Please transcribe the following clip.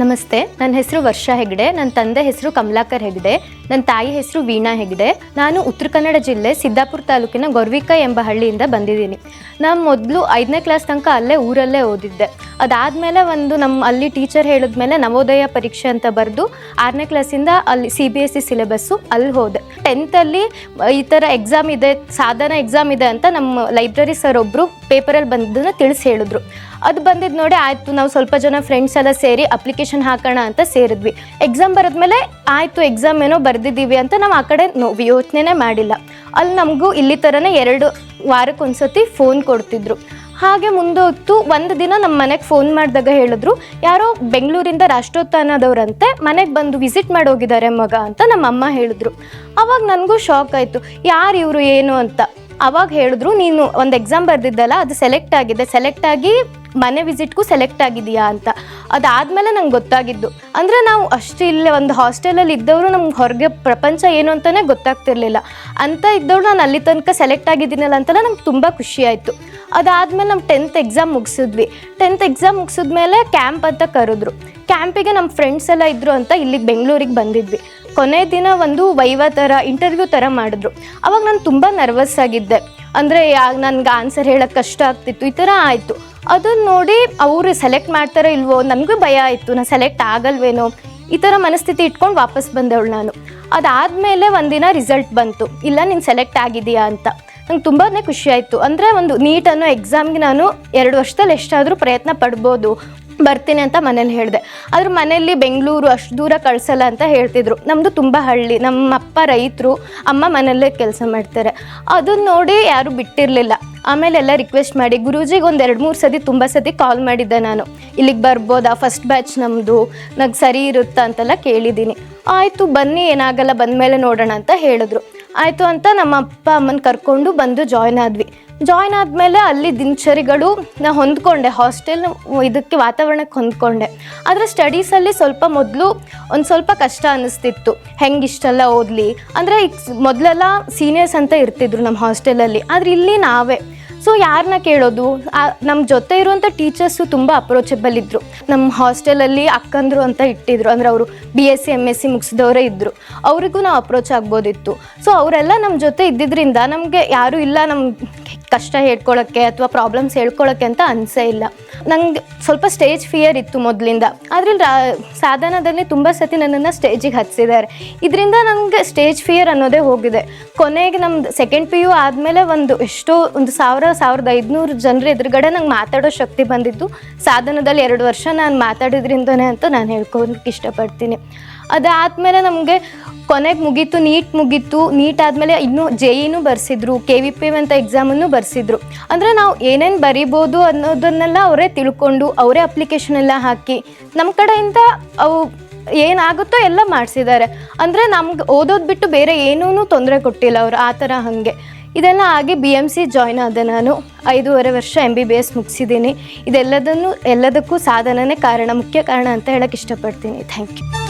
ನಮಸ್ತೆ. ನನ್ನ ಹೆಸರು ವರ್ಷ ಹೆಗ್ಡೆ. ನನ್ನ ತಂದೆ ಹೆಸರು ಕಮಲಾಕರ್ ಹೆಗ್ಡೆ. ನನ್ನ ತಾಯಿ ಹೆಸರು ವೀಣಾ ಹೆಗ್ಡೆ. ನಾನು ಉತ್ತರ ಕನ್ನಡ ಜಿಲ್ಲೆ ಸಿದ್ದಾಪುರ ತಾಲೂಕಿನ ಗೊರ್ವಿಕ ಎಂಬ ಹಳ್ಳಿಯಿಂದ ಬಂದಿದ್ದೀನಿ. ನಾನು ಮೊದಲು ಐದನೇ ಕ್ಲಾಸ್ ತನಕ ಅಲ್ಲೇ ಊರಲ್ಲೇ ಓದಿದ್ದೆ. ಅದಾದಮೇಲೆ ಒಂದು ನಮ್ಮ ಅಲ್ಲಿ ಟೀಚರ್ ಹೇಳಿದ್ಮೇಲೆ ನವೋದಯ ಪರೀಕ್ಷೆ ಅಂತ ಬರೆದು ಆರನೇ ಕ್ಲಾಸಿಂದ ಅಲ್ಲಿ C B S C syllabus ಅಲ್ಲಿ ಹೋದೆ. ಟೆಂತಲ್ಲಿ ಈ ಥರ ಎಕ್ಸಾಮ್ ಇದೆ, ಸಾಧನ ಎಕ್ಸಾಮ್ ಇದೆ ಅಂತ ನಮ್ಮ ಲೈಬ್ರರಿ ಸರ್ ಒಬ್ಬರು ಪೇಪರಲ್ಲಿ ಬಂದನ್ನು ತಿಳಿಸಿ ಹೇಳಿದ್ರು. ಅದು ಬಂದಿದ್ದು ನೋಡಿ ಆಯಿತು, ನಾವು ಸ್ವಲ್ಪ ಜನ ಫ್ರೆಂಡ್ಸ್ ಎಲ್ಲ ಸೇರಿ ಅಪ್ಲಿಕೇಶನ್ ಹಾಕೋಣ ಅಂತ ಸೇರಿದ್ವಿ. ಎಕ್ಸಾಮ್ ಬರೆದ್ಮೇಲೆ ಆಯಿತು ಎಕ್ಸಾಮ್ ಏನೋ ಬರೆದಿದ್ದೀವಿ ಅಂತ ನಾವು ಆ ಕಡೆ ನೋ, ಯೋಚನೆನೇ ಮಾಡಿಲ್ಲ. ಅಲ್ಲಿ ನಮಗೂ ಇಲ್ಲಿ ಥರನೇ ಎರಡು ವಾರಕ್ಕೊಂದ್ಸತಿ ಫೋನ್ ಕೊಡ್ತಿದ್ರು. ಹಾಗೆ ಮುಂದೊತ್ತು ಒಂದು ದಿನ ನಮ್ಮ ಮನೆಗೆ ಫೋನ್ ಮಾಡಿದಾಗ ಹೇಳಿದ್ರು, ಯಾರೋ ಬೆಂಗಳೂರಿಂದ ರಾಷ್ಟ್ರೋತ್ಥಾನದವ್ರಂತೆ ಮನೆಗೆ ಬಂದು ವಿಸಿಟ್ ಮಾಡಿ ಹೋಗಿದ್ದಾರೆ ಮಗ ಅಂತ ನಮ್ಮ ಅಮ್ಮ ಹೇಳಿದ್ರು. ಅವಾಗ ನನಗೂ ಶಾಕ್ ಆಯಿತು, ಯಾರು ಇವರು, ಏನು? ಅಂತ. ಅವಾಗ ಹೇಳಿದ್ರು, ನೀನು ಒಂದು ಎಕ್ಸಾಮ್ ಬರೆದಿದ್ದಲ್ಲ, ಅದು ಸೆಲೆಕ್ಟ್ ಆಗಿದೆ. ಸೆಲೆಕ್ಟ್ ಆಗಿ ಮನೆ ವಿಸಿಟ್ಗೂ ಸೆಲೆಕ್ಟ್ ಆಗಿದೆಯಾ ಅಂತ. ಅದಾದಮೇಲೆ ನಂಗೆ ಗೊತ್ತಾಗಿದ್ದು. ಅಂದರೆ ನಾವು ಅಷ್ಟು ಇಲ್ಲೇ ಒಂದು ಹಾಸ್ಟೆಲಲ್ಲಿ ಇದ್ದವರು ನಮ್ಗೆ ಹೊರಗೆ ಪ್ರಪಂಚ ಏನು ಅಂತಲೇ ಗೊತ್ತಾಗ್ತಿರ್ಲಿಲ್ಲ. ಅಂತ ಇದ್ದವ್ರು ನಾನು ಅಲ್ಲಿ ತನಕ ಸೆಲೆಕ್ಟ್ ಆಗಿದ್ದೀನಲ್ಲ ಅಂತೆಲ್ಲ ನಂಗೆ ತುಂಬ ಖುಷಿ ಆಯಿತು. ಅದಾದಮೇಲೆ ನಮ್ಮ ಟೆಂತ್ ಎಕ್ಸಾಮ್ ಮುಗಿಸಿದ್ವಿ. ಟೆಂತ್ ಎಕ್ಸಾಮ್ ಮುಗಿಸಿದ್ಮೇಲೆ ಕ್ಯಾಂಪ್ ಅಂತ ಕರೆದ್ರು. ಕ್ಯಾಂಪಿಗೆ ನಮ್ಮ ಫ್ರೆಂಡ್ಸ್ ಎಲ್ಲ ಇದ್ದರು ಅಂತ ಇಲ್ಲಿಗೆ ಬೆಂಗಳೂರಿಗೆ ಬಂದಿದ್ವಿ. ಕೊನೆ ದಿನ ಒಂದು ವೈವ ಥರ ಇಂಟರ್ವ್ಯೂ ಥರ ಮಾಡಿದ್ರು. ಅವಾಗ ನಾನು ತುಂಬ ನರ್ವಸ್ ಆಗಿದ್ದೆ. ಅಂದರೆ ಯಾ ನನಗೆ ಆನ್ಸರ್ ಹೇಳೋಕ್ಕೆ ಕಷ್ಟ ಆಗ್ತಿತ್ತು, ಈ ಥರ ಆಯಿತು. ಅದನ್ನು ನೋಡಿ ಅವರು ಸೆಲೆಕ್ಟ್ ಮಾಡ್ತಾರೋ ಇಲ್ವೋ ನನಗೂ ಭಯ ಆಯಿತು ನಾನು ಸೆಲೆಕ್ಟ್ ಆಗಲ್ವೇನೋ. ಈ ಥರ ಮನಸ್ಥಿತಿ ಇಟ್ಕೊಂಡು ವಾಪಸ್ ಬಂದವಳು ನಾನು. ಅದಾದಮೇಲೆ ಒಂದಿನ ರಿಸಲ್ಟ್ ಬಂತು. ಇಲ್ಲ, ನೀನು ಸೆಲೆಕ್ಟ್ ಆಗಿದೆಯಾ ಅಂತ. ನಂಗೆ ತುಂಬಾ ಖುಷಿ ಆಯಿತು. ಅಂದರೆ ಒಂದು ನೀಟ್ ಅನ್ನೋ ಎಕ್ಸಾಮ್ಗೆ ನಾನು ಎರಡು ವರ್ಷದಲ್ಲಿ ಎಷ್ಟಾದರೂ ಪ್ರಯತ್ನ ಪಡ್ಬೋದು, ಬರ್ತೀನಿ ಅಂತ ಮನೇಲಿ ಹೇಳಿದೆ. ಆದ್ರೆ ಮನೇಲಿ ಬೆಂಗಳೂರು ಅಷ್ಟು ದೂರ ಕಳ್ಸಲ್ಲ ಅಂತ ಹೇಳ್ತಿದ್ರು. ನಮ್ಮದು ತುಂಬ ಹಳ್ಳಿ. ನಮ್ಮ ಅಪ್ಪ ರೈತರು, ಅಮ್ಮ ಮನೆಯಲ್ಲೇ ಕೆಲಸ ಮಾಡ್ತಾರೆ. ಅದನ್ನ ನೋಡಿ ಯಾರು ಬಿಟ್ಟಿರಲಿಲ್ಲ. ಆಮೇಲೆ ಎಲ್ಲ ರಿಕ್ವೆಸ್ಟ್ ಮಾಡಿ, ಗುರೂಜಿಗೆ ಒಂದು ಎರಡು ಮೂರು ಸತಿ ತುಂಬ ಸತಿ ಕಾಲ್ ಮಾಡಿದ್ದೆ ನಾನು. ಇಲ್ಲಿಗೆ ಬರ್ಬೋದಾ? ಫಸ್ಟ್ ಬ್ಯಾಚ್ ನಮ್ಮದು ನಂಗೆ ಸರಿ ಇರುತ್ತಾ? ಅಂತೆಲ್ಲ ಕೇಳಿದ್ದೀನಿ. ಆಯಿತು, ಬನ್ನಿ, ಏನಾಗಲ್ಲ, ಬಂದಮೇಲೆ ನೋಡೋಣ, ಅಂತ ಹೇಳಿದ್ರು. ಆಯಿತು ಅಂತ ನಮ್ಮ ಅಪ್ಪ, ಅಮ್ಮನ ಕರ್ಕೊಂಡು ಬಂದು ಜಾಯ್ನ್ ಆದ್ವಿ. ಜಾಯ್ನ್ ಆದಮೇಲೆ ಅಲ್ಲಿ ದಿನಚರಿಗಳು ನಾ ಹೊಂದ್ಕೊಂಡೆ. ಹಾಸ್ಟೆಲ್ ಇದಕ್ಕೆ ವಾತಾವರಣಕ್ಕೆ ಹೊಂದ್ಕೊಂಡೆ. ಆದರೆ ಸ್ಟಡೀಸಲ್ಲಿ ಸ್ವಲ್ಪ ಮೊದಲು ಒಂದು ಸ್ವಲ್ಪ ಕಷ್ಟ ಅನ್ನಿಸ್ತಿತ್ತು ಹೆಂಗೆ ಇಷ್ಟೆಲ್ಲ ಓದಲಿ? ಅಂದರೆ ಮೊದಲೆಲ್ಲ ಸೀನಿಯರ್ಸ್ ಅಂತ ಇರ್ತಿದ್ರು ನಮ್ಮ ಹಾಸ್ಟೆಲಲ್ಲಿ ಆದರೆ ಇಲ್ಲಿ ನಾವೇ. ಸೊ ಯಾರನ್ನ ಕೇಳೋದು? ನಮ್ಮ ಜೊತೆ ಇರುವಂಥ ಟೀಚರ್ಸು ತುಂಬ ಅಪ್ರೋಚಬಲ್ ಇದ್ದರು ನಮ್ಮ ಹಾಸ್ಟೆಲಲ್ಲಿ ಅಕ್ಕಂದ್ರು ಅಂತ ಇಟ್ಟಿದ್ರು. ಅಂದರೆ ಅವರು B S C M S C ಮುಗಿಸಿದವರೇ ಇದ್ದರು ಅವರಿಗೂ ನಾವು ಅಪ್ರೋಚ್ ಆಗ್ಬೋದಿತ್ತು. ಸೊ ಅವರೆಲ್ಲ ನಮ್ಮ ಜೊತೆ ಇದ್ದಿದ್ದರಿಂದ ನಮಗೆ ಯಾರೂ ಇಲ್ಲ ನಮ್ಮ ಕಷ್ಟ ಹೇಳ್ಕೊಳಕ್ಕೆ ಅಥವಾ ಪ್ರಾಬ್ಲಮ್ಸ್ ಹೇಳ್ಕೊಳಕ್ಕೆ ಅಂತ ಅನಿಸೇ ಇಲ್ಲ. ನಂಗೆ ಸ್ವಲ್ಪ ಸ್ಟೇಜ್ ಫಿಯರ್ ಇತ್ತು ಮೊದಲಿಂದ. ಆದರೆ ಸಾಧನದಲ್ಲಿ ತುಂಬ ಸತಿ ನನ್ನನ್ನು ಸ್ಟೇಜಿಗೆ ಹಚ್ಚಿದ್ದಾರೆ ಇದರಿಂದ ನನಗೆ ಸ್ಟೇಜ್ ಫಿಯರ್ ಅನ್ನೋದೇ ಹೋಗಿದೆ. ಕೊನೆಗೆ ನಮ್ಮದು ಸೆಕೆಂಡ್ ಪಿ ಯು ಆದಮೇಲೆ ಒಂದು ಎಷ್ಟೋ, ಒಂದು ಸಾವಿರ, ಸಾವಿರದ ಐದುನೂರು ಜನರ ಎದುರುಗಡೆ ನಂಗೆ ಮಾತಾಡೋ ಶಕ್ತಿ ಬಂದಿದ್ದು. ಸಾಧನದಲ್ಲಿ ಎರಡು ವರ್ಷ ನಾನು ಮಾತಾಡಿದ್ರಿಂದನೇ ಅಂತ ನಾನು ಹೇಳ್ಕೊಳಕ್ಕೆ ಇಷ್ಟಪಡ್ತೀನಿ. ಅದಾದಮೇಲೆ ನಮಗೆ ಕೊನೆಗೆ ಮುಗೀತು, ನೀಟ್ ಮುಗೀತು. ನೀಟ್ ಆದಮೇಲೆ ಇನ್ನೂ ಜೆ ಇನೂ ಬರ್ಸಿದ್ರು ಕೆ ವಿ ಪಿ ಅಂತ ಎಕ್ಸಾಮನ್ನು ಬರ್ಸಿದ್ರು. ಅಂದರೆ ನಾವು ಏನೇನು ಬರಿಬೋದು ಅನ್ನೋದನ್ನೆಲ್ಲ ಅವರೇ ತಿಳ್ಕೊಂಡು, ಅವರೇ ಅಪ್ಲಿಕೇಶನ್ ಎಲ್ಲ ಹಾಕಿ ನಮ್ಮ ಕಡೆಯಿಂದ ಅವು ಏನಾಗುತ್ತೋ ಎಲ್ಲ ಮಾಡಿಸಿದ್ದಾರೆ. ಅಂದರೆ ನಮ್ಗೆ ಓದೋದು ಬಿಟ್ಟು ಬೇರೆ ಏನೂ ತೊಂದರೆ ಕೊಟ್ಟಿಲ್ಲ ಅವರು ಆ ಥರ ಹಾಗೆ. ಇದೆಲ್ಲ ಆಗಿ ಬಿ ಎಂ ಸಿ ಜಾಯ್ನ್ ಆದೆ ನಾನು. ಐದೂವರೆ ವರ್ಷ ಎಂ ಬಿ ಬಿ ಎಸ್ ಮುಗಿಸಿದ್ದೀನಿ. ಇದೆಲ್ಲದನ್ನು, ಎಲ್ಲದಕ್ಕೂ ಸಾಧನನೇ ಕಾರಣ, ಮುಖ್ಯ ಕಾರಣ ಅಂತ ಹೇಳಕ್ಕೆ ಇಷ್ಟಪಡ್ತೀನಿ. Thank you